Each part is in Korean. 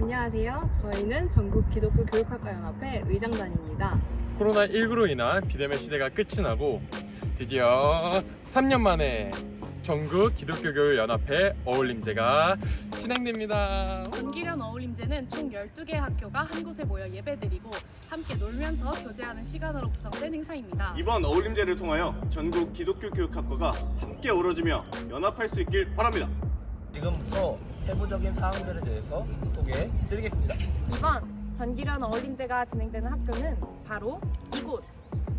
안녕하세요. 저희는 전국 기독교 교육학과 연합회 의장단입니다. 코로나19로 인한 비대면 시대가 끝이 나고 드디어 3년 만에 전국 기독교 교육 연합회 어울림제가 진행됩니다. 전기련 어울림제는 총 12개 학교가 한 곳에 모여 예배드리고 함께 놀면서 교제하는 시간으로 구성된 행사입니다. 이번 어울림제를 통하여 전국 기독교 교육학과가 함께 어우러지며 연합할 수 있길 바랍니다. 지금부터 세부적인 사항들에 대해서 소개해 드리겠습니다. 이번 전기련 어울림제가 진행되는 학교는 바로 이곳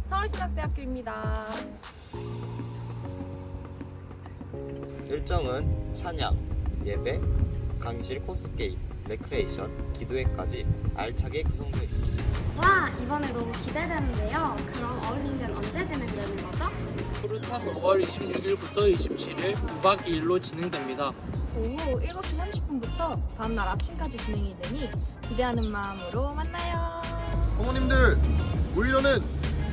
서울신학대학교입니다. 일정은 찬양, 예배, 강의실 코스게임, 레크레이션, 기도회까지 알차게 구성되어 있습니다. 와 이번에 너무 기대되는데요. 푸르탄 5월 26일부터 27일 9박 2일로 진행됩니다. 오후 7시 30분부터 다음날 아침까지 진행이 되니 기대하는 마음으로 만나요. 어머님들 오히려는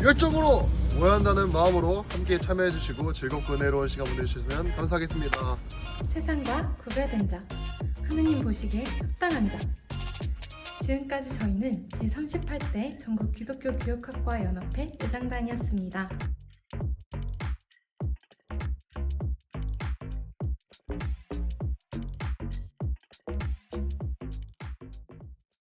열정으로 모여야 한다는 마음으로 함께 참여해 주시고 즐겁고 은혜로운 시간 보내주시면 감사하겠습니다. 세상과 구별된 자, 하느님 보시기에 합당한 자. 지금까지 저희는 제38대 전국 기독교 교육학과 연합회 의장단이었습니다. you